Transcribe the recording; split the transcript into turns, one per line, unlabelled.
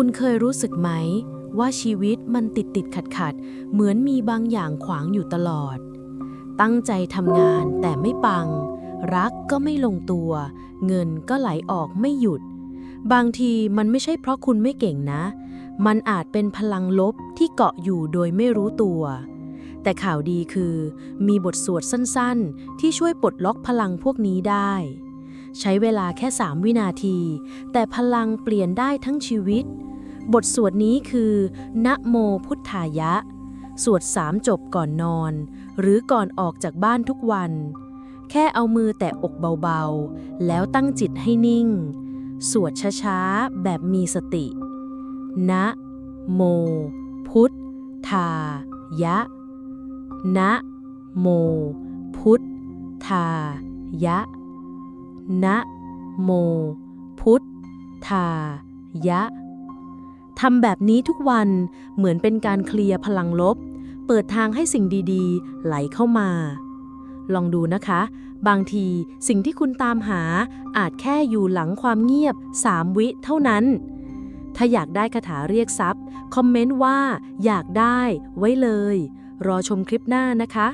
คุณเคยรู้สึกไหม ว่าชีวิตมันติดติดขัดขัด เหมือนมีบางอย่างขวางอยู่ตลอด ตั้งใจทำงานแต่ไม่ปัง รักก็ไม่ลงตัว เงินก็ไหลออกไม่หยุด บางทีมันไม่ใช่เพราะคุณไม่เก่งนะ มันอาจเป็นพลังลบที่เกาะอยู่โดยไม่รู้ตัว แต่ข่าวดีคือ มีบทสวดสั้นๆ ที่ช่วยปลดล็อกพลังพวกนี้ได้ใช้เวลาแค่ 3 วินาที แต่พลังเปลี่ยนได้ทั้งชีวิต บทสวดนี้คือนะโมพุทธายะ สวดสามจบก่อนนอน หรือก่อนออกจากบ้านทุกวัน แค่เอามือแตะอกเบาๆ แล้วตั้งจิตให้นิ่ง สวดช้าๆ แบบมีสติ นะโม พุทธายะ นะโม พุทธายะ นะโม พุทธายะ ทำแบบนี้ทุกวันเหมือนเป็นการเคลียร์พลังลบ เปิดทางให้สิ่งดีๆ ไหลเข้ามา ลองดูนะคะ บางทีสิ่งที่คุณตามหาอาจแค่อยู่หลังความเงียบ 3 วิเท่านั้น ถ้าอยากได้คาถาเรียกทรัพย์ คอมเมนต์ว่าอยากได้ไว้เลย รอชมคลิปหน้านะคะ